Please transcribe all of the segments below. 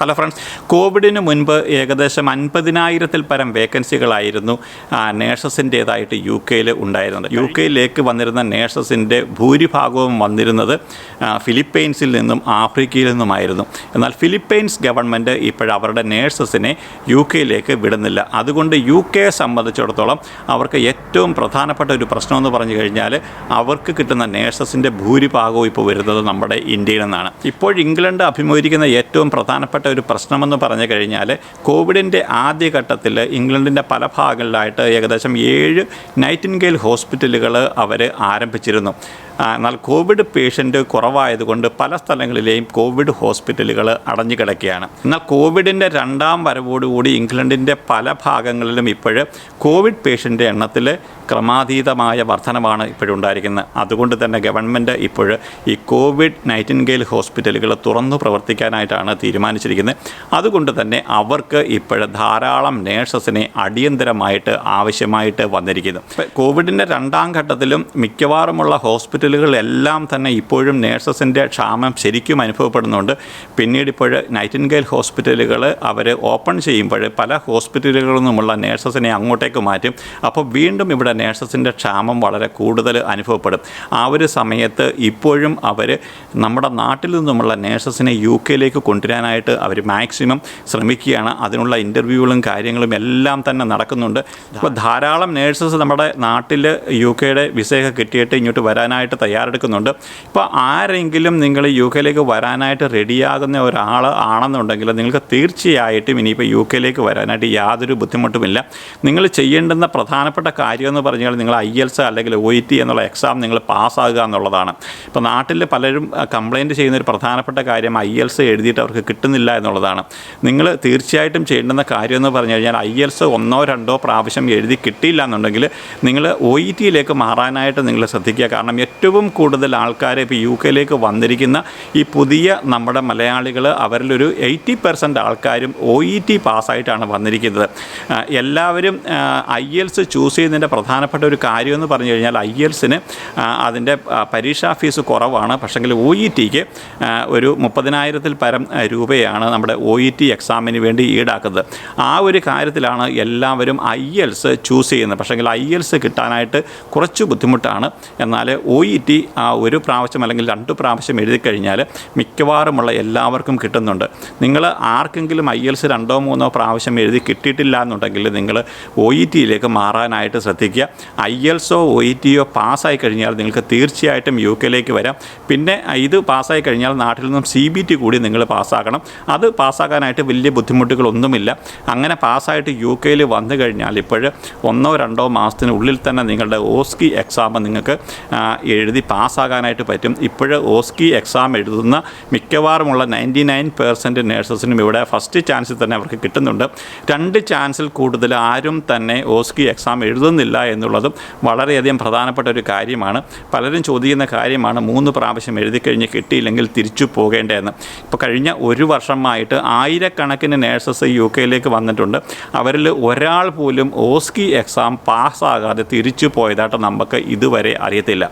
Hello friends കോവിഡിന് മുൻപ് ഏകദേശം അൻപതിനായിരത്തിൽ പരം വേക്കൻസികളായിരുന്നു നേഴ്സസിന്റേതായിട്ട് യു കെയിൽ ഉണ്ടായിരുന്നത്. യു കെയിലേക്ക് വന്നിരുന്ന നേഴ്സസിന്റെ ഭൂരിഭാഗവും വന്നിരുന്നത് ഫിലിപ്പൈൻസിൽ നിന്നും ആഫ്രിക്കയിൽ നിന്നുമായിരുന്നു. എന്നാൽ ഫിലിപ്പൈൻസ് ഗവൺമെന്റ് ഇപ്പോഴവരുടെ നേഴ്സസിനെ യു കെയിലേക്ക് വിടുന്നില്ല. അതുകൊണ്ട് യു കെയെ സംബന്ധിച്ചിടത്തോളം അവർക്ക് ഏറ്റവും പ്രധാനപ്പെട്ട ഒരു പ്രശ്നമെന്ന് പറഞ്ഞു കഴിഞ്ഞാൽ അവർക്ക് കിട്ടുന്ന നേഴ്സസിന്റെ ഭൂരിഭാഗവും ഇപ്പോൾ വരുന്നത് നമ്മുടെ ഇന്ത്യയിൽ നിന്നാണ്. ഇപ്പോൾ ഇംഗ്ലണ്ട് അഭിമുഖീകരിക്കുന്ന ഏറ്റവും പ്രധാനപ്പെട്ട ഒരു പ്രശ്നമെന്ന് പറഞ്ഞു കഴിഞ്ഞാൽ കോവിഡിന്റെ ആദ്യഘട്ടത്തിൽ ഇംഗ്ലണ്ടിന്റെ പല ഭാഗങ്ങളിലായിട്ട് ഏകദേശം ഏഴ് നൈറ്റിൻഗെയിൽ ഹോസ്പിറ്റലുകൾ അവർ ആരംഭിച്ചിരുന്നു. എന്നാൽ കോവിഡ് പേഷ്യന്റ് കുറവായതുകൊണ്ട് പല സ്ഥലങ്ങളിലെയും കോവിഡ് ഹോസ്പിറ്റലുകൾ അടഞ്ഞു കിടക്കുകയാണ്. എന്നാൽ കോവിഡിന്റെ രണ്ടാം വരവോടുകൂടി ഇംഗ്ലണ്ടിന്റെ പല ഭാഗങ്ങളിലും ഇപ്പോൾ കോവിഡ് പേഷ്യന്റെ എണ്ണത്തിൽ ക്രമാതീതമായ വർധനമാണ് ഇപ്പോഴുണ്ടായിരിക്കുന്നത് അതുകൊണ്ട് തന്നെ ഗവൺമെന്റ് ഇപ്പോൾ ഈ കോവിഡ് നൈറ്റിൻഗെയിൽ ഹോസ്പിറ്റലുകൾ തുറന്നു പ്രവർത്തിക്കാനായിട്ടാണ് തീരുമാനിച്ചിരിക്കുന്നത്. അതുകൊണ്ട് തന്നെ അവർക്ക് ഇപ്പോൾ ധാരാളം നേഴ്സസിനെ അടിയന്തരമായിട്ട് ആവശ്യമായിട്ട് വന്നിരിക്കുന്നു. കോവിഡിന്റെ രണ്ടാം ഘട്ടത്തിലും മിക്കവാറുമുള്ള ഹോസ്പിറ്റലുകളിലെല്ലാം തന്നെ ഇപ്പോഴും നേഴ്സസിന്റെ ക്ഷാമം ശരിക്കും അനുഭവപ്പെടുന്നുണ്ട്. പിന്നീട് ഇപ്പോൾ നൈറ്റിൻഗെയിൽ ഹോസ്പിറ്റലുകൾ അവർ ഓപ്പൺ ചെയ്യുമ്പോൾ പല ഹോസ്പിറ്റലുകളിൽ നിന്നുമുള്ള നേഴ്സസിനെ അങ്ങോട്ടേക്ക് മാറ്റും. അപ്പോൾ വീണ്ടും ഇവിടെ നേഴ്സസിന്റെ ക്ഷാമം വളരെ കൂടുതൽ അനുഭവപ്പെടും. ആ ഒരു സമയത്ത് ഇപ്പോഴും അവർ നമ്മുടെ നാട്ടിൽ നിന്നുമുള്ള നേഴ്സസിനെ യു കെയിലേക്ക് കൊണ്ടുവരാനായിട്ട് അവർ മാക്സിമം ശ്രമിക്കുകയാണ്. അതിനുള്ള ഇന്റർവ്യൂകളും കാര്യങ്ങളും എല്ലാം തന്നെ നടക്കുന്നുണ്ട്. അപ്പോൾ ധാരാളം നേഴ്സസ് നമ്മുടെ നാട്ടിൽ യു കെയുടെ വിസയൊക്കെ കിട്ടിയിട്ട് ഇങ്ങോട്ട് വരാനായിട്ട് തയ്യാറെടുക്കുന്നുണ്ട്. ഇപ്പോൾ ആരെങ്കിലും നിങ്ങൾ യു കെയിലേക്ക് വരാനായിട്ട് റെഡിയാകുന്ന ഒരാൾ ആണെന്നുണ്ടെങ്കിൽ നിങ്ങൾക്ക് തീർച്ചയായിട്ടും ഇനിയിപ്പോൾ യു കെയിലേക്ക് വരാനായിട്ട് യാതൊരു ബുദ്ധിമുട്ടുമില്ല. നിങ്ങൾ ചെയ്യേണ്ടുന്ന പ്രധാനപ്പെട്ട കാര്യം എന്ന് പറഞ്ഞാൽ നിങ്ങൾ ഐ എൽസ് അല്ലെങ്കിൽ ഒ ടി എന്നുള്ള എക്സാം നിങ്ങൾ പാസ്സാകുക എന്നുള്ളതാണ്. ഇപ്പോൾ നാട്ടിൽ പലരും കംപ്ലയിന്റ് ചെയ്യുന്ന ഒരു പ്രധാനപ്പെട്ട കാര്യം ഐ എൽസ് എഴുതിയിട്ട് അവർക്ക് കിട്ടുന്നില്ല എന്നുള്ളതാണ്. നിങ്ങൾ തീർച്ചയായിട്ടും ചെയ്യേണ്ടുന്ന കാര്യം എന്ന് പറഞ്ഞു കഴിഞ്ഞാൽ ഐ എൽസ് ഒന്നോ രണ്ടോ പ്രാവശ്യം എഴുതി കിട്ടിയില്ല എന്നുണ്ടെങ്കിൽ നിങ്ങൾ ഒ ഇ ടിയിലേക്ക് മാറാനായിട്ട് നിങ്ങൾ ശ്രദ്ധിക്കുക. കാരണം കൂടുതൽ ആൾക്കാർ ഇപ്പോൾ യു കെയിലേക്ക് വന്നിരിക്കുന്ന ഈ പുതിയ നമ്മുടെ മലയാളികൾ അവരിലൊരു എയ്റ്റി പെർസെന്റ് ആൾക്കാരും ഒ ഇ ടി പാസ്സായിട്ടാണ് വന്നിരിക്കുന്നത്. എല്ലാവരും ഐ എൽസ് ചൂസ് ചെയ്യുന്നതിന്റെ പ്രധാനപ്പെട്ട ഒരു കാര്യമെന്ന് പറഞ്ഞു കഴിഞ്ഞാൽ ഐ എൽസിന് അതിന്റെ പരീക്ഷാ ഫീസ് കുറവാണ്. പക്ഷെങ്കിൽ ഒ ഇ ടിക്ക് ഒരു മുപ്പതിനായിരത്തിൽ പരം രൂപയാണ് നമ്മുടെ ഒ ഇ ടി എക്സാമിന് വേണ്ടി ഈടാക്കുന്നത്. ആ ഒരു കാര്യത്തിലാണ് എല്ലാവരും ഐ എൽസ് ചൂസ് ചെയ്യുന്നത്. പക്ഷെങ്കിൽ ഐ എൽസ് കിട്ടാനായിട്ട് കുറച്ച് ബുദ്ധിമുട്ടാണ്. എന്നാൽ ഒ ഇ ടി ഒരു പ്രാവശ്യം അല്ലെങ്കിൽ രണ്ട് പ്രാവശ്യം എഴുതി കഴിഞ്ഞാൽ മിക്കവാറുമുള്ള എല്ലാവർക്കും കിട്ടുന്നുണ്ട്. നിങ്ങൾ ആർക്കെങ്കിലും ഐ എൽസ് രണ്ടോ മൂന്നോ പ്രാവശ്യം എഴുതി കിട്ടിയിട്ടില്ല എന്നുണ്ടെങ്കിൽ നിങ്ങൾ ഒ ഇ ടിയിലേക്ക് മാറാനായിട്ട് ശ്രദ്ധിക്കുക. ഐ എൽസോ ഒ ഇ ടിയോ പാസ്സായി കഴിഞ്ഞാൽ നിങ്ങൾക്ക് തീർച്ചയായിട്ടും യു കെയിലേക്ക് വരാം. പിന്നെ ഇത് പാസ്സായി കഴിഞ്ഞാൽ നാട്ടിൽ നിന്നും സി ബി ടി കൂടി നിങ്ങൾ പാസ്സാക്കണം അത് പാസ്സാക്കാനായിട്ട് വലിയ ബുദ്ധിമുട്ടുകളൊന്നുമില്ല. അങ്ങനെ പാസ്സായിട്ട് യു കെയിൽ വന്നു കഴിഞ്ഞാൽ ഇപ്പോൾ ഒന്നോ രണ്ടോ മാസത്തിനുള്ളിൽ തന്നെ നിങ്ങളുടെ ഓസ്കി എക്സാം നിങ്ങൾക്ക് ആ, എഴുതി പാസ്സാകാനായിട്ട് പറ്റും. ഇപ്പോൾ ഓസ്കി എക്സാം എഴുതുന്ന മിക്കവാറുമുള്ള നയന്റി നയൻ പെർസെന്റ് നേഴ്സസിനും ഇവിടെ ഫസ്റ്റ് ചാൻസിൽ തന്നെ അവർക്ക് കിട്ടുന്നുണ്ട്. രണ്ട് ചാൻസിൽ കൂടുതൽ ആരും തന്നെ ഓസ്കി എക്സാം എഴുതുന്നില്ല എന്നുള്ളതും വളരെയധികം പ്രധാനപ്പെട്ട ഒരു കാര്യമാണ്. പലരും ചോദിക്കുന്ന കാര്യമാണ് മൂന്ന് പ്രാവശ്യം എഴുതി കഴിഞ്ഞ് കിട്ടിയില്ലെങ്കിൽ തിരിച്ചു പോകേണ്ടതെന്ന്. ഇപ്പോൾ കഴിഞ്ഞ ഒരു വർഷമായിട്ട് ആയിരക്കണക്കിന് നേഴ്സസ് യു കെയിലേക്ക് വന്നിട്ടുണ്ട്. അവരിൽ ഒരാൾ പോലും ഓസ്കി എക്സാം പാസ്സാകാതെ തിരിച്ചു പോയതായിട്ട് നമുക്ക് ഇതുവരെ അറിയത്തില്ല.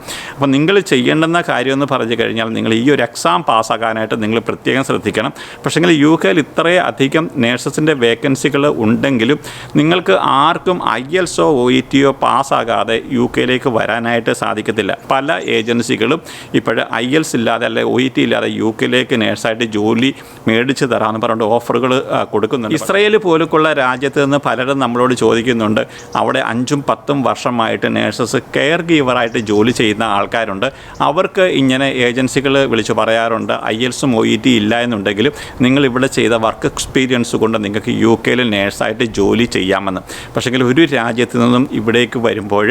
അപ്പോൾ നിങ്ങൾ ചെയ്യേണ്ടുന്ന കാര്യമെന്ന് പറഞ്ഞു കഴിഞ്ഞാൽ നിങ്ങൾ ഈ ഒരു എക്സാം പാസ്സാകാനായിട്ട് നിങ്ങൾ പ്രത്യേകം ശ്രദ്ധിക്കണം. പക്ഷേങ്കിൽ യു കെയിൽ ഇത്രയും ഇത്രയധികം നേഴ്സസിന്റെ വേക്കൻസികൾ ഉണ്ടെങ്കിലും നിങ്ങൾക്ക് ആർക്കും ഐ എൽസോ ഒ ഇ ടിയോ പാസ്സാകാതെ യു കെയിലേക്ക് വരാനായിട്ട് സാധിക്കത്തില്ല. പല ഏജൻസികളും ഇപ്പോൾ ഐ എൽസ് ഇല്ലാതെ അല്ലെ ഒ ഇ ടി ഇല്ലാതെ യു കെയിലേക്ക് നേഴ്സായിട്ട് ജോലി മേടിച്ച് തരാമെന്ന് പറഞ്ഞുകൊണ്ട് ഓഫറുകൾ കൊടുക്കുന്നുണ്ട്. ഇസ്രയേൽ പോലൊക്കെയുള്ള രാജ്യത്ത് നിന്ന് പലരും നമ്മളോട് ചോദിക്കുന്നുണ്ട്. അവിടെ അഞ്ചും പത്തും വർഷമായിട്ട് നേഴ്സസ് കെയർ ഗീവറായിട്ട് ജോലി ചെയ്യുന്ന ആൾക്കാരുണ്ട്. അവർക്ക് ഇങ്ങനെ ഏജൻസികൾ വിളിച്ച് പറയാറുണ്ട് ഐ എൽസും ഒ ഇ ടി ഇല്ല എന്നുണ്ടെങ്കിലും നിങ്ങൾ ഇവിടെ ചെയ്ത വർക്ക് എക്സ്പീരിയൻസ് കൊണ്ട് നിങ്ങൾക്ക് യു കെയിൽ നേഴ്സായിട്ട് ജോലി ചെയ്യാമെന്ന്. പക്ഷേങ്കിൽ ഒരു രാജ്യത്തു നിന്നും ഇവിടേക്ക് വരുമ്പോൾ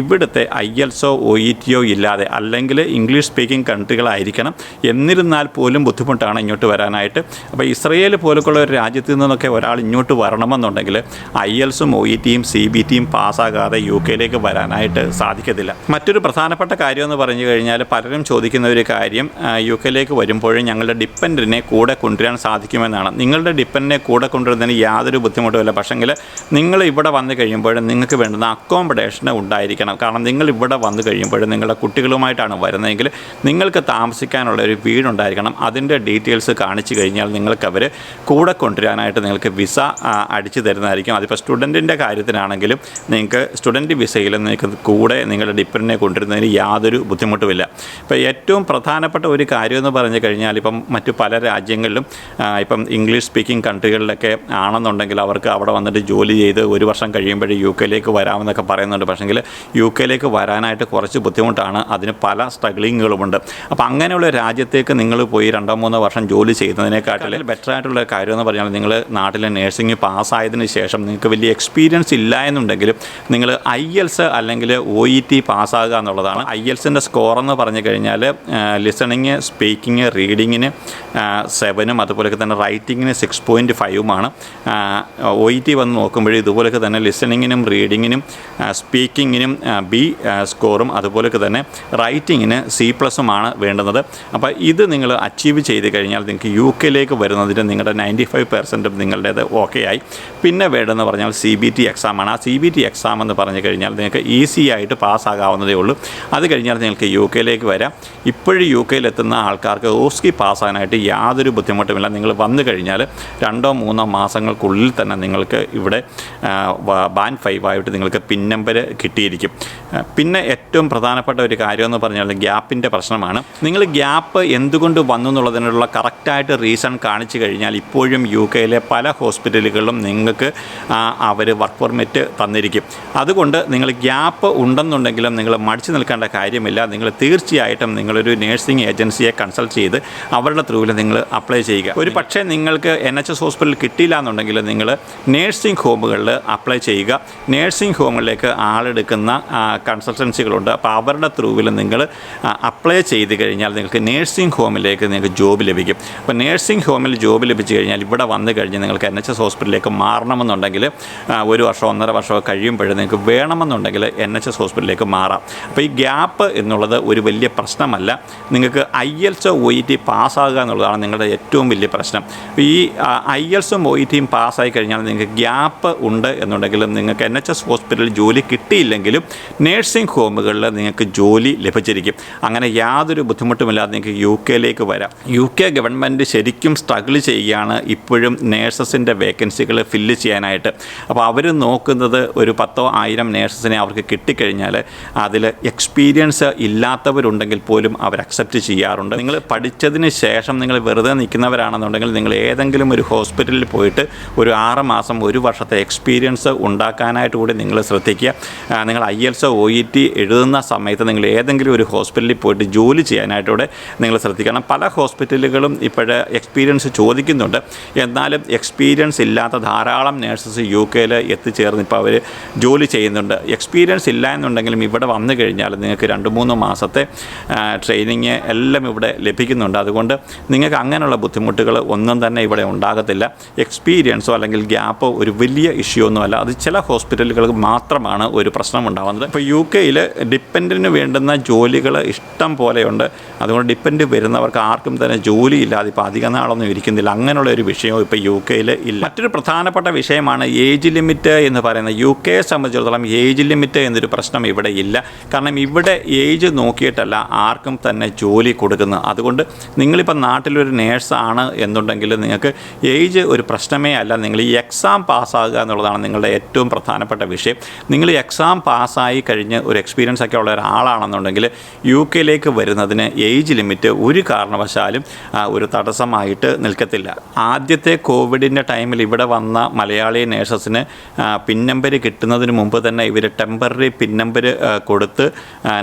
ഇവിടുത്തെ ഐ എൽസോ ഒ ഇ ടിയോ ഇല്ലാതെ അല്ലെങ്കിൽ ഇംഗ്ലീഷ് സ്പീക്കിംഗ് കൺട്രികളായിരിക്കണം. എന്നിരുന്നാൽ പോലും ബുദ്ധിമുട്ടാണ് ഇങ്ങോട്ട് വരാനായിട്ട്. അപ്പോൾ ഇസ്രയേൽ പോലൊക്കെയുള്ള ഒരു രാജ്യത്തു നിന്നൊക്കെ ഒരാൾ ഇങ്ങോട്ട് വരണമെന്നുണ്ടെങ്കിൽ ഐ എൽസും ഒ ഇ ടിയും സി ബി ടിയും പാസ്സാകാതെ യു കെയിലേക്ക് വരാനായിട്ട് സാധിക്കത്തില്ല. മറ്റൊരു പ്രധാനപ്പെട്ട പ്രധാനപ്പെട്ട കാര്യമെന്ന് പറഞ്ഞു കഴിഞ്ഞാൽ പലരും ചോദിക്കുന്ന ഒരു കാര്യം യു കെയിലേക്ക് വരുമ്പോഴും ഞങ്ങളുടെ ഡിപ്പെൻഡിനെ കൂടെ കൊണ്ടുവരാൻ സാധിക്കുമെന്നാണ്. നിങ്ങളുടെ ഡിപ്പെൻഡിനെ കൂടെ കൊണ്ടുവരുന്നതിന് യാതൊരു ബുദ്ധിമുട്ടുമില്ല പക്ഷെങ്കിൽ നിങ്ങൾ ഇവിടെ വന്നു കഴിയുമ്പോൾ നിങ്ങൾക്ക് വേണ്ടുന്ന അക്കോമഡേഷൻ ഉണ്ടായിരിക്കണം. കാരണം നിങ്ങൾ ഇവിടെ വന്നു കഴിയുമ്പോൾ നിങ്ങളുടെ കുട്ടികളുമായിട്ടാണ് വരുന്നതെങ്കിൽ നിങ്ങൾക്ക് താമസിക്കാനുള്ള ഒരു വീടുണ്ടായിരിക്കണം. അതിന്റെ ഡീറ്റെയിൽസ് കാണിച്ചു കഴിഞ്ഞാൽ നിങ്ങൾക്ക് അവർ കൂടെ കൊണ്ടുവരാനായിട്ട് നിങ്ങൾക്ക് വിസ അടിച്ചു തരുന്നതായിരിക്കും. അതിപ്പോൾ സ്റ്റുഡന്റിന്റെ കാര്യത്തിനാണെങ്കിലും നിങ്ങൾക്ക് സ്റ്റുഡന്റ് വിസയിൽ നിങ്ങൾക്ക് കൂടെ നിങ്ങളുടെ ഡിപ്പെൻഡിനെ കൊണ്ടുവരുന്നതിന് യാതൊരു ബുദ്ധിമുട്ടുമില്ല. ഇപ്പോൾ ഏറ്റവും പ്രധാനപ്പെട്ട ഒരു കാര്യമെന്ന് പറഞ്ഞു കഴിഞ്ഞാൽ ഇപ്പം മറ്റു പല രാജ്യങ്ങളിലും ഇപ്പം ഇംഗ്ലീഷ് സ്പീക്കിംഗ് കൺട്രികളിലൊക്കെ ആണെന്നുണ്ടെങ്കിൽ അവർക്ക് അവിടെ വന്നിട്ട് ജോലി ചെയ്ത് ഒരു വർഷം കഴിയുമ്പോഴേ യു കെയിലേക്ക് വരാമെന്നൊക്കെ പറയുന്നുണ്ട്. പക്ഷേങ്കിൽ യു കെയിലേക്ക് വരാനായിട്ട് കുറച്ച് ബുദ്ധിമുട്ടാണ്. അതിന് പല സ്ട്രഗ്ലിങ്ങുകളുമുണ്ട് അപ്പോൾ അങ്ങനെയുള്ള രാജ്യത്തേക്ക് നിങ്ങൾ പോയി രണ്ടോ മൂന്നോ വർഷം ജോലി ചെയ്യുന്നതിനെക്കാട്ടിൽ ബെറ്റർ ആയിട്ടുള്ള കാര്യമെന്ന് പറഞ്ഞാൽ നിങ്ങൾ നാട്ടിലെ നേഴ്സിംഗ് പാസ്സായതിന് ശേഷം നിങ്ങൾക്ക് വലിയ എക്സ്പീരിയൻസ് ഇല്ല എന്നുണ്ടെങ്കിലും നിങ്ങൾ ഐ എൽസ് അല്ലെങ്കിൽ ഒ ഇ ടി പാസ്സാകുക എന്നുള്ളതാണ് ഐ എൽസിന്റെ സ്കോർ എന്ന് പറഞ്ഞു കഴിഞ്ഞാൽ ലിസണിങ് സ്പീക്കിങ് റീഡിങ്ങിന് സെവനും അതുപോലെയൊക്കെ തന്നെ റൈറ്റിങ്ങിന് സിക്സ് പോയിന്റ് ഫൈവുമാണ് ഒ ഇ ടി വന്ന് നോക്കുമ്പോൾ ഇതുപോലെയൊക്കെ തന്നെ ലിസണിങ്ങിനും റീഡിങ്ങിനും സ്പീക്കിങ്ങിനും ബി സ്കോറും അതുപോലെയൊക്കെ തന്നെ റൈറ്റിങ്ങിന് സി പ്ലസുമാണ് വേണ്ടുന്നത്. അപ്പോൾ ഇത് നിങ്ങൾ അച്ചീവ് ചെയ്ത് കഴിഞ്ഞാൽ നിങ്ങൾക്ക് യു കെയിലേക്ക് വരുന്നതിന് നിങ്ങളുടെ നയന്റി ഫൈവ് പെർസെന്റും നിങ്ങളുടേത് ഓക്കെ ആയി. പിന്നെ വേണ്ടതെന്ന് പറഞ്ഞാൽ സി ബി ടി എക്സാമാണ് ആ സി ബി ടി എക്സാം എന്ന് പറഞ്ഞു കഴിഞ്ഞാൽ നിങ്ങൾക്ക് ഈസി ആയിട്ട് പാസ്സാകാവുന്നതേ ഉള്ളൂ. അത് കഴിഞ്ഞാൽ നിങ്ങൾക്ക് യു കെയിലേക്ക് വരാം. ഇപ്പോഴും യു കെയിലെത്തുന്ന ആൾക്കാർക്ക് ഓസ്കി പാസ്സാകാനായിട്ട് യാതൊരു ബുദ്ധിമുട്ടുമില്ല. നിങ്ങൾ വന്നു കഴിഞ്ഞാൽ രണ്ടോ മൂന്നോ മാസങ്ങൾക്കുള്ളിൽ തന്നെ നിങ്ങൾക്ക് ഇവിടെ ബാൻ ഫൈവ് ആയിട്ട് നിങ്ങൾക്ക് പിൻ നമ്പർ കിട്ടിയിരിക്കും. പിന്നെ ഏറ്റവും പ്രധാനപ്പെട്ട ഒരു കാര്യം എന്ന് പറഞ്ഞാൽ ഗ്യാപ്പിന്റെ പ്രശ്നമാണ്. നിങ്ങൾ ഗ്യാപ്പ് എന്തുകൊണ്ട് വന്നു എന്നുള്ളതിനുള്ള കറക്റ്റായിട്ട് റീസൺ കാണിച്ചു കഴിഞ്ഞാൽ ഇപ്പോഴും യു കെയിലെ പല ഹോസ്പിറ്റലുകളിലും നിങ്ങൾക്ക് അവർ വർക്ക് പെർമിറ്റ് തന്നിരിക്കും. അതുകൊണ്ട് നിങ്ങൾ ഗ്യാപ്പ് ഉണ്ടെന്നുണ്ടെങ്കിലും നിങ്ങൾ മടിച്ചു നിൽക്കേണ്ട കാര്യമില്ല. നിങ്ങൾ തീർച്ചയായിട്ടും നിങ്ങളൊരു നേഴ്സിംഗ് ഏജൻസിയെ കൺസൾട്ട് ചെയ്ത് അവരുടെ ത്രൂവിൽ നിങ്ങൾ അപ്ലൈ ചെയ്യുക. ഒരു പക്ഷേ നിങ്ങൾക്ക് എൻ എച്ച് എസ് ഹോസ്പിറ്റലിൽ കിട്ടിയില്ല എന്നുണ്ടെങ്കിൽ നിങ്ങൾ നേഴ്സിംഗ് ഹോമുകളിൽ അപ്ലൈ ചെയ്യുക. നേഴ്സിംഗ് ഹോമുകളിലേക്ക് ആളെടുക്കുന്ന കൺസൾട്ടൻസികളുണ്ട്. അപ്പോൾ അവരുടെ ത്രൂവിൽ നിങ്ങൾ അപ്ലൈ ചെയ്ത് കഴിഞ്ഞാൽ നിങ്ങൾക്ക് നേഴ്സിംഗ് ഹോമിലേക്ക് നിങ്ങൾക്ക് ജോബ് ലഭിക്കും. അപ്പോൾ നേഴ്സിംഗ് ഹോമിൽ ജോബ് ലഭിച്ചു കഴിഞ്ഞാൽ ഇവിടെ വന്നു കഴിഞ്ഞ് നിങ്ങൾക്ക് എൻ എച്ച് എസ് ഹോസ്പിറ്റലിലേക്ക് മാറണമെന്നുണ്ടെങ്കിൽ ഒരു വർഷം ഒന്നര വർഷമോ കഴിയുമ്പോൾ നിങ്ങൾക്ക് വേണമെന്നുണ്ടെങ്കിൽ എൻ എച്ച് എസ് ഹോസ്പിറ്റലിലേക്ക് മാറാം. അപ്പോൾ ഈ ഗ്യാപ്പ് എന്നുള്ളത് ഒരു വലിയ പ്രശ്നമല്ല. നിങ്ങൾക്ക് IELTS O E T പാസ്സാകുക എന്നുള്ളതാണ് നിങ്ങളുടെ ഏറ്റവും വലിയ പ്രശ്നം. ഈ ഐ എൽസും ഒ ഇ ടിയും പാസ്സായി കഴിഞ്ഞാൽ നിങ്ങൾക്ക് ഗ്യാപ്പ് ഉണ്ട് എന്നുണ്ടെങ്കിലും നിങ്ങൾക്ക് എൻ എച്ച് എസ് ഹോസ്പിറ്റലിൽ ജോലി കിട്ടിയില്ലെങ്കിലും നേഴ്സിംഗ് ഹോമുകളിൽ നിങ്ങൾക്ക് ജോലി ലഭിച്ചിരിക്കും. അങ്ങനെ യാതൊരു ബുദ്ധിമുട്ടുമില്ലാതെ നിങ്ങൾക്ക് യു കെയിലേക്ക് വരാം. യു കെ ഗവൺമെന്റ് ശരിക്കും സ്ട്രഗിൾ ചെയ്യുകയാണ് ഇപ്പോഴും നേഴ്സസിന്റെ വേക്കൻസികൾ ഫില്ല് ചെയ്യാനായിട്ട്. അപ്പോൾ അവർ നോക്കുന്നത് ഒരു പത്തോ ആയിരം നേഴ്സസിനെ അവർക്ക് കിട്ടിക്കഴിഞ്ഞാൽ അതിൽ എക്സ്പീരിയൻസ് ഇല്ലാത്തവരുണ്ടെങ്കിൽ പോലും അവർ അക്സെപ്റ്റ് ചെയ്യാറുണ്ട്. നിങ്ങൾ പഠിച്ചതിന് ശേഷം നിങ്ങൾ വെറുതെ നിൽക്കുന്നവരാണെന്നുണ്ടെങ്കിൽ നിങ്ങൾ ഏതെങ്കിലും ഒരു ഹോസ്പിറ്റലിൽ പോയിട്ട് ഒരു ആറ് മാസം ഒരു വർഷത്തെ എക്സ്പീരിയൻസ് ഉണ്ടാക്കാനായിട്ട് കൂടി നിങ്ങൾ ശ്രദ്ധിക്കുക. നിങ്ങൾ IELTS O E T എഴുതുന്ന സമയത്ത് നിങ്ങൾ ഏതെങ്കിലും ഒരു ഹോസ്പിറ്റലിൽ പോയിട്ട് ജോലി ചെയ്യാനായിട്ടൂടെ നിങ്ങൾ ശ്രദ്ധിക്കണം. പല ഹോസ്പിറ്റലുകളും ഇപ്പോൾ എക്സ്പീരിയൻസ് ചോദിക്കുന്നുണ്ട്. എന്നാലും എക്സ്പീരിയൻസ് ഇല്ലാത്ത ധാരാളം നേഴ്സസ് യു കെയിൽ എത്തിച്ചേർന്ന് ഇപ്പോൾ അവർ ജോലി ചെയ്യുന്നുണ്ട്. എക്സ്പീരിയൻസ് ഇല്ല എന്നുണ്ടെങ്കിലും ഇവിടെ വന്നു കഴിഞ്ഞാൽ നിങ്ങൾക്ക് രണ്ട് മൂന്ന് മാസത്തെ ട്രെയിനിങ് എല്ലാം ഇവിടെ ലഭിക്കുന്നുണ്ട്. അതുകൊണ്ട് നിങ്ങൾക്ക് അങ്ങനെയുള്ള ബുദ്ധിമുട്ടുകൾ ഒന്നും തന്നെ ഇവിടെ ഉണ്ടാകത്തില്ല. എക്സ്പീരിയൻസോ അല്ലെങ്കിൽ ഗ്യാപ്പോ ഒരു വലിയ ഇഷ്യൂ ഒന്നുമല്ല അത് ചില ഹോസ്പിറ്റലുകൾക്ക് മാത്രമാണ് ഒരു പ്രശ്നം ഉണ്ടാകുന്നത് ഇപ്പോൾ യു കെയിൽ ഡിപ്പെൻഡിന് വേണ്ടുന്ന ജോലികൾ ഇഷ്ടം പോലെയുണ്ട്. അതുകൊണ്ട് ഡിപ്പെൻഡ് വരുന്നവർക്ക് ആർക്കും തന്നെ ജോലിയില്ലാതെ ഇപ്പോൾ അധിക നാളൊന്നും ഇരിക്കുന്നില്ല. അങ്ങനെയുള്ള ഒരു വിഷയവും ഇപ്പോൾ യു കെയിൽ ഇല്ല. മറ്റൊരു പ്രധാനപ്പെട്ട വിഷയമാണ് ഏജ് ലിമിറ്റ് എന്ന് പറയുന്നത് യു കെയെ സംബന്ധിച്ചിടത്തോളം ഏജ് ലിമിറ്റ് എന്നൊരു പ്രശ്നം ഇവിടെ ഇല്ല. കാരണം ഇവിടെ ഏജ് നോക്കിയിട്ടല്ല ആർക്കും തന്നെ ജോലി കൊടുക്കുന്നത്. അതുകൊണ്ട് നിങ്ങളിപ്പോൾ നാട്ടിലൊരു നേഴ്സാണ് എന്നുണ്ടെങ്കിൽ നിങ്ങൾക്ക് ഏജ് ഒരു പ്രശ്നമേ അല്ല. നിങ്ങൾ ഈ എക്സാം പാസ്സാകുക എന്നുള്ളതാണ് നിങ്ങളുടെ ഏറ്റവും പ്രധാനപ്പെട്ട വിഷയം. നിങ്ങൾ എക്സാം പാസ്സായി കഴിഞ്ഞ് ഒരു എക്സ്പീരിയൻസ് ഒക്കെ ഉള്ള ഒരാളാണെന്നുണ്ടെങ്കിൽ യു കെയിലേക്ക് വരുന്നതിന് ഏജ് ലിമിറ്റ് ഒരു കാരണവശാലും ഒരു തടസ്സമായിട്ട് നിൽക്കത്തില്ല. ആദ്യത്തെ കോവിഡിന്റെ ടൈമിൽ ഇവിടെ വന്ന മലയാളി നേഴ്സസിന് പിൻ നമ്പർ കിട്ടുന്നതിന് മുമ്പ് തന്നെ ഇവർ ടെമ്പററി പിൻ നമ്പർ കൊടുത്ത്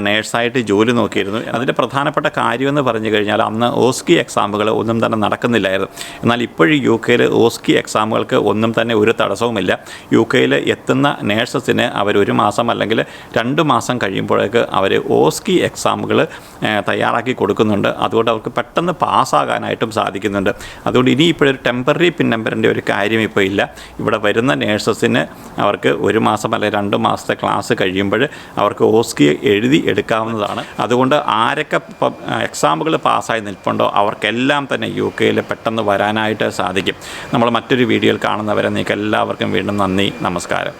നേഴ്സായിട്ട് ജോലി നോക്കിയിരുന്നു. അതിന്റെ പ്രധാനപ്പെട്ട കാര്യമെന്ന് പറഞ്ഞു കഴിഞ്ഞാൽ അന്ന് ഓസ്കി എക്സാമുകൾ ഒന്നും തന്നെ നടക്കുന്നില്ലായിരുന്നു. എന്നാൽ ഇപ്പോഴും യു കെയിൽ ഓസ്കി എക്സാമുകൾക്ക് ഒന്നും തന്നെ ഒരു തടസ്സവുമില്ല. യു കെയിൽ എത്തുന്ന നേഴ്സസിന് അവർ ഒരു മാസം അല്ലെങ്കിൽ രണ്ട് മാസം കഴിയുമ്പോഴേക്ക് അവർ ഓസ്കി എക്സാമുകൾ തയ്യാറാക്കി കൊടുക്കുന്നുണ്ട്. അതുകൊണ്ട് അവർക്ക് പെട്ടെന്ന് പാസ്സാകാനായിട്ടും സാധിക്കുന്നുണ്ട്. അതുകൊണ്ട് ഇനി ഇപ്പോഴൊരു ടെമ്പററി പിൻ നമ്പറിന്റെ ഒരു കാര്യം ഇപ്പോൾ ഇല്ല. ഇവിടെ വരുന്ന നേഴ്സസിന് അവർക്ക് ഒരു മാസം അല്ലെങ്കിൽ രണ്ട് മാസത്തെ ക്ലാസ് കഴിയുമ്പോൾ അവർക്ക് ഓസ്കി എഴുതി എഴുതി എടുക്കാവുന്നതാണ്. അതുകൊണ്ട് ആരൊക്കെ എക്സാമുകൾ പാസ്സായി നിൽപ്പുണ്ടോ അവർക്കെല്ലാം തന്നെ യു കെയിൽ പെട്ടെന്ന് വരാനായിട്ട് സാധിക്കും. നമ്മൾ മറ്റൊരു വീഡിയോയിൽ കാണുന്നവരെ നിങ്ങൾക്ക് എല്ലാവർക്കും വീണ്ടും നന്ദി നമസ്കാരം.